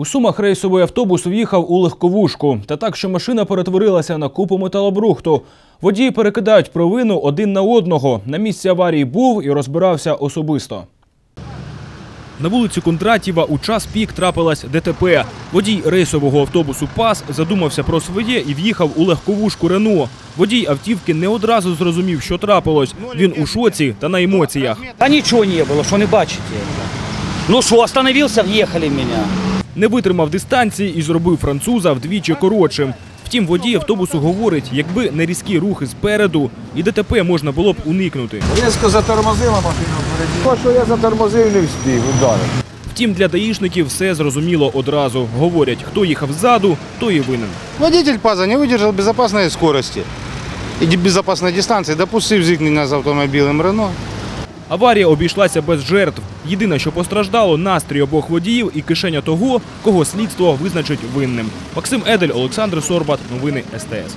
У Сумах рейсовий автобус в'їхав у легковушку, та так, що машина перетворилася на купу металобрухту. Водії перекидають провину один на одного. На місці аварії був і розбирався особисто. На вулиці Кондратєва у час пік трапилась ДТП. Водій рейсового автобусу ПАС задумався про своє і в'їхав у легковушку Рено. Водій автівки не одразу зрозумів, що трапилось. Він у шоці та на емоціях. А нічого не було, що не бачите. Ну що, остановився, в'їхали в мене. Не витримав дистанції і зробив француза вдвічі коротшим. Втім, водій автобусу говорить, якби не різкі рухи спереду, і ДТП можна було б уникнути. Різко затормозила машину впереді. Що я затормозив, не встиг, ударив. Втім, для даїшників все зрозуміло одразу. Говорять, хто їхав ззаду, той і винен. Водитель ПАЗа не выдержал безопасной скорости и безопасной дистанции, допустив зіткнення з автомобілем Рено. Аварія обійшлася без жертв. Єдине, що постраждало, настрій обох водіїв і кишеня того, кого слідство визначить винним. Максим Едель, Олександр Сорбат. Новини СТС.